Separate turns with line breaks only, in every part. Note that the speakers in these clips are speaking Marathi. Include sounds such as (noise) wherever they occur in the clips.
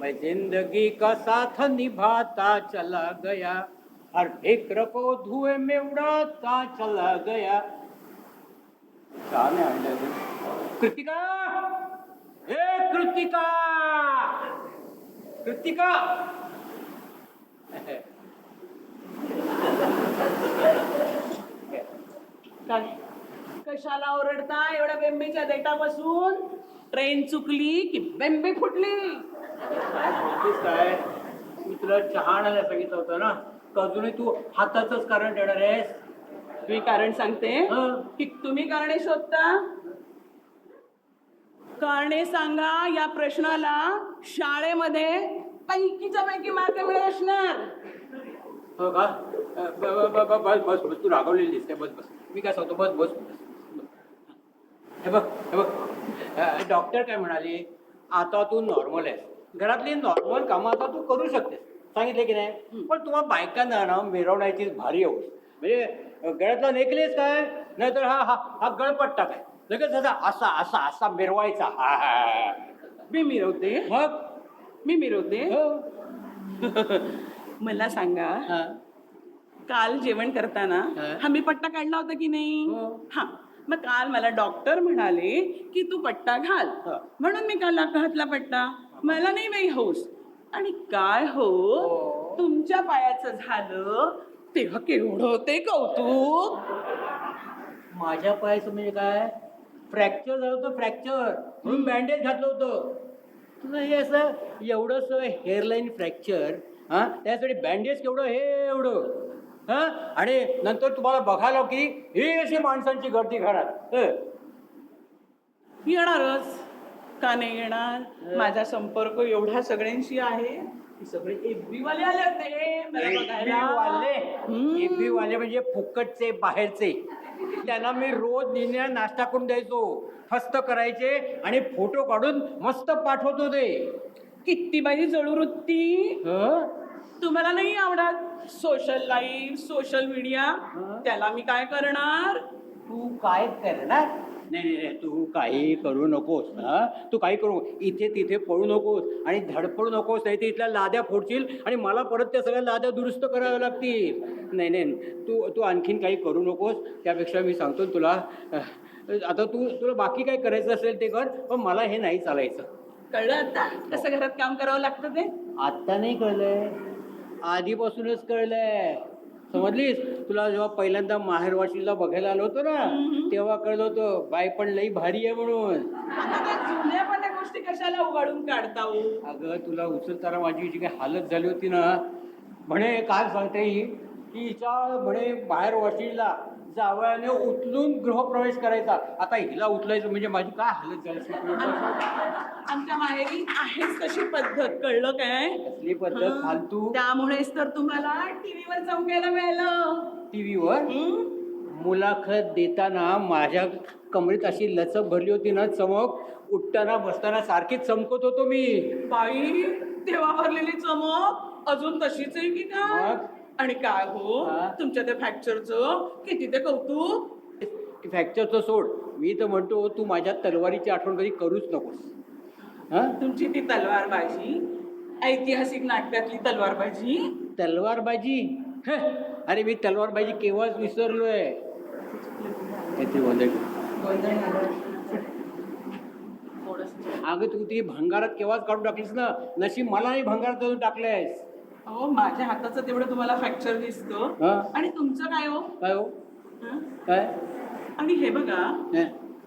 मैं जिंदगी का साथ निभाता चला गया हर फिक्र को धुएं में उड़ाता चला गया। कृतिका! हे कृतिका! कृतिका!
काय? कशाला ओरडता एवढ्या बेंबीच्या देटापासून? ट्रेन चुकली की बेंबी फुटली?
काय मी तुला चहा आणायला सांगितलं होतं ना? अजूनही तू हाताच कारण देणार आहेस.
मी कारण सांगते?
हं.
की तुम्ही कारणे शोधता? कारणे सांगा या प्रश्नाला शाळेमध्ये पैकीच्या पैकी मार्क मिळत असणार.
हो का? अ, ब- ब- ब- ब- बस बस बस तू रागवलेली दिसते बस बस. मी काय सांगतो बस बस बस. हे बघ हे बघ. अ, डॉक्टर काय म्हणाले? आता तू नॉर्मल आहेस. घरातली नॉर्मल कामं आता तू करू शकतेस. सांगितले की नाही? पण तुम्हाला बायकांना ना मिरवण्याची भारी हौस. म्हणजे गळ्यातला नेकलेस काय? नाहीतर हा हा हा गळपट्टा काय? लगेच असा असा असा असा मिरवायचा. हा, हा.
मी मिरवते.
मग?
मी मिरवते.
हो. (laughs)
मला सांगा
हा.
काल जेवण करताना
हा.
हा मी पट्टा काढला होता की नाही?
हो.
हा. मग काल मला डॉक्टर म्हणाले की तू पट्टा घाल.
हा.
म्हणून मी काल घातला पट्टा. मला नाही बाई हौस आणि काय हो?
हो.
तुमच्या पायाचं झालं तेव्हा केवढं ते कौतुक?
माझ्या पायाचं म्हणजे काय? फ्रॅक्चर झालं होतं फ्रॅक्चर म्हणून बँडेज घातलं होतं. तुला हे असं एवढंच हेअरलाईन फ्रॅक्चर हा? त्यासाठी बँडेज केवढं हे एवढं. हा? आणि नंतर तुम्हाला बघायला की ही अशी माणसांची गर्दी घरात. हं.
येणारच. का नाही येणार. माझा संपर्क एवढ्या सगळ्यांशी आहे. की सगळे वाले आले होते. मला
AB
बघायला.
वाले म्हणजे फुकटचे बाहेरचे. त्यांना मी रोज निन्या नाश्ता करून द्यायचो. फस्त करायचे आणि फोटो काढून मस्त पाठवतो ते
किती बाई जळू वृत्ती
हं?
तुम्हाला नाही आवडत? Social life social media? त्याला मी काय करणार?
तू काय करणार? नाही नाही नाही, तू काही करू नकोस हा? तू काही करू इथे तिथे पळू नकोस आणि धडपडू नकोस नाही तर इथल्या लाद्या फोडशील आणि मला परत त्या सगळ्या लाद्या दुरुस्त कराव्या लागतील. नाही नाही तू तू आणखीन काही करू नकोस. त्यापेक्षा मी सांगतो ना तुला आता तू तुला बाकी काय करायचं असेल ते कर पण मला हे नाही चालायचं.
कळलं आता? कसं घरात काम करावं लागतं ते?
आत्ता नाही कळलंय. आधीपासूनच कळलंय. समजलीस? तुला जेव्हा पहिल्यांदा माहेरवाशीला बघायला आलो होतो ना तेव्हा कळलं होतं बाई पण लई भारी आहे म्हणून.
गोष्टी कशाला उघडून काढता हो?
अगं तुला उचलताना माझी जी काही हालत झाली होती ना म्हणे काय सांगते ही? की हिच्या म्हणे बाहेर वाशीला जावयाने उचलून गृहप्रवेश करायचा. आता हिला उचलायचं म्हणजे माझी काय हालत झाली?
आमच्या माहेरी आहेच तशी पद्धत. कळलं काय?
कसली पद्धत?
हं.
फालतू.
त्यामुळेच तर तुम्हाला टीव्हीवर चमकायला मिळालं.
टीव्हीवर?
हं?
मुलाखत देताना माझ्या कमरेत अशी लचक भरली होती ना चमक. उठताना बसताना सारखीच चमकत होतो मी.
बाई तेव्हा भरलेली चमक. अजून तशीच आहे की काय?
मग?
आणि काय हो?
हा?
तुमच्या त्या फ्रॅक्चरचं किती ते कौतुक?
फ्रॅक्चरचं सोड. मी तर म्हणतो तू माझ्या तलवारीची आठवण कधी करूच नकोस. हा?
तुमची ती तलवारबाजी? ऐतिहासिक नाटकातली तलवारबाजी?
तलवारबाजी? हं, अरे मी तलवारबाजी केव्हाच विसरलोय. काहीतरी गोंधळ अगं तू ती भंगारात केव्हाच काढून टाकलीस ना? नशीब मला नाही भंगारात काढून टाकलंयस.
अहो माझ्या हाताचं तेवढं तुम्हाला फ्रॅक्चर दिसतं.
हा?
आणि तुमचं काय हो?
काय हो?
हं?
काय?
आणि हे बघा
हं?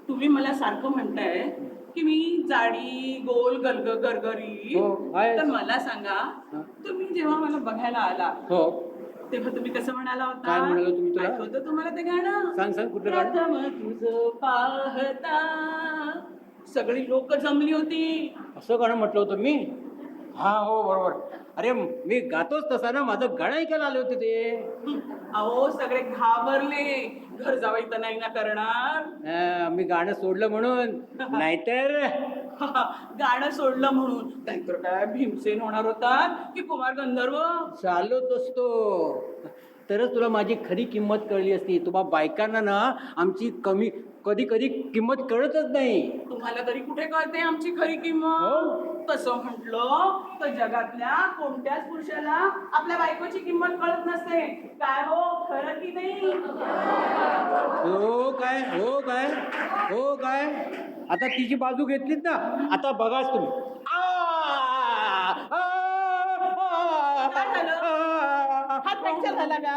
तुम्ही मला सारखं म्हणताय की मी जाडी गोल गरग गरगरी.
हो, आहे.
तर मला सांगा
हं?
तुम्ही जेव्हा मला बघायला आला
हो.
तेव्हा तुम्ही कसं म्हणाला होता?
काय म्हणालो तुम्ही तुला?
तुम्हाला ते गाणं?
सांग सांग कुठलं गाणं?
प्रथम तुझं पाहता. सगळी लोक जमली होती.
असं गाणं म्हटलं होतं मी? हा हो बरोबर. अरे मी गातोच तसा ना माझं गाणं ऐकायला आले होते ते.
अहो सगळे घाबरले. घर तर नाही ना करणार.
अं, मी गाणं सोडलं म्हणून. नाहीतर
गाणं सोडलं म्हणून. नाहीतर काय भीमसेन होणार होता की कुमार गंधर्व?
चालूच असतो. तरच तुला माझी खरी किंमत कळली असती. तुम्हा बायकांना ना आमची कमी कधी कधी किंमत कळतच नाही.
तुम्हाला तरी कुठे कळते आमची खरी
हो.
किंमत तसं म्हटलं तर जगातल्या कोणत्याच पुरुषाला आपल्या बायकोची किंमत कळत नसते. काय हो? खरं की नाही?
हो काय? हो काय? हो काय? आता तिची बाजू घेतलीत ना? आता बघाच तुम्ही! आ!
हात फ्रॅक्चर झाला का?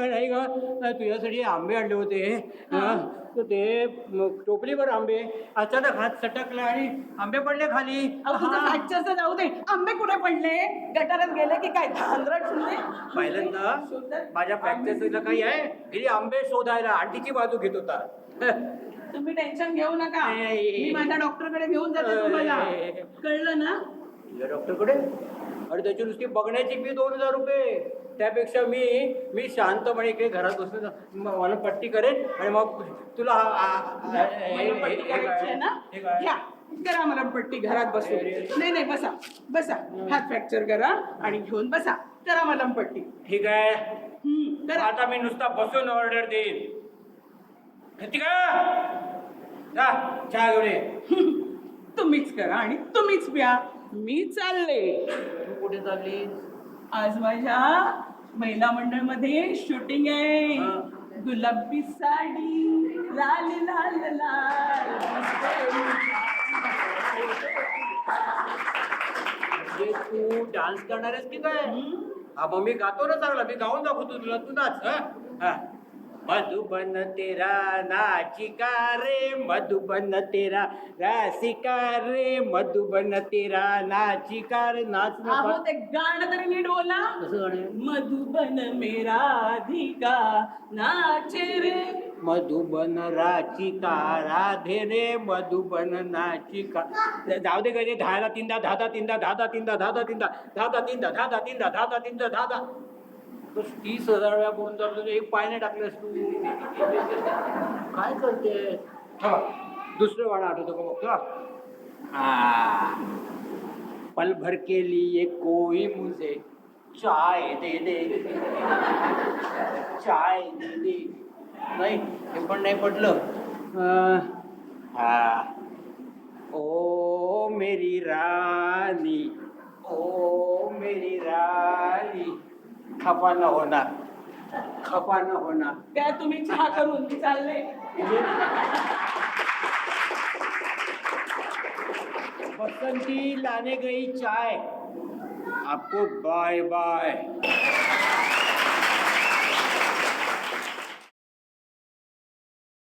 नाही ग. तुझ्यासाठी आंबे आणले होते. तर ते टोपलीवर आंबे. अचानक हात सटकला आणि आंबे पडले खाली.
अहो तुझं. फ्रॅक्चरचं जाऊ दे. आंबे कुठे पडले? गटारात गेले की काय? धांदरट सुनले
पाहिलं ना माझ्या फ्रॅक्चरचं काही आहे? गेली आंबे शोधायला आंटीची बाजू घेत होता.
तुम्ही टेन्शन घेऊ नका. मी माझ्या डॉक्टरकडे घेऊन जाते तुम्हाला. कळलं ना?
डॉक्टरकडे अरे त्याची नुसती बघण्याची फी दोन हजार रुपये. त्यापेक्षा मी मी शांतपणे इकडे घरात बसून मला पट्टी करेन आणि मग तुला
करा मलमपट्टी घरात बसून. नाही नाही बसा. बसा. हात फ्रॅक्चर करा आणि घेऊन बसा. करा मलमपट्टी
ठीक आहे.
करा.
आता मी नुसता बसून ऑर्डर देईन. चहा घेऊन
तुम्हीच करा आणि तुम्हीच प्या. मी चालले.
कुठे चालली?
आज माझ्या महिला मंडळमध्ये शूटिंग आहे. गुलाबी साडी लाल लाल लाल.
म्हणजे तू डान्स करणार आहेस की काय? हा मग मी गातो ना चांगला. मी गाऊन दाखवतो तुला. तू नाच. हा? हा. मधुबन तेरा नाचिका रे? मधुबन तेरा रासिका रे? मधुबन तेरा नाचिका रे? नाच
अहो ते गाणं तरी नीट बोला.
कसं गाणं?
मधुबन मेरा अधिका नाचे रे.
मधुबन राचिका राधे रे? मधुबन नाचिका जाऊ दे कधी दहाला तीनदा धादा तीनदा धादा तीनदा धादा तीनदा धादा तीनदा धादा तीनदा धादा तीनदा धादा. बस तीस हजार वेळा बोलून चालतो एक पायने टाकलेस तू. काय करते? दुसरं वाणं आठवतो का बघतो हा. आ, पल भर के लिए कोई मुझे चाय दे दे. चाय दे दे. नाही हे पण नाही पडलं हा. ओ मेरी राणी ओ मेरी राणी खफा न होणार. खफा न होणार.
त्या तुम्ही चहा करून मी चालले.
बसंती लाने गई चाय. आपको बाय बाय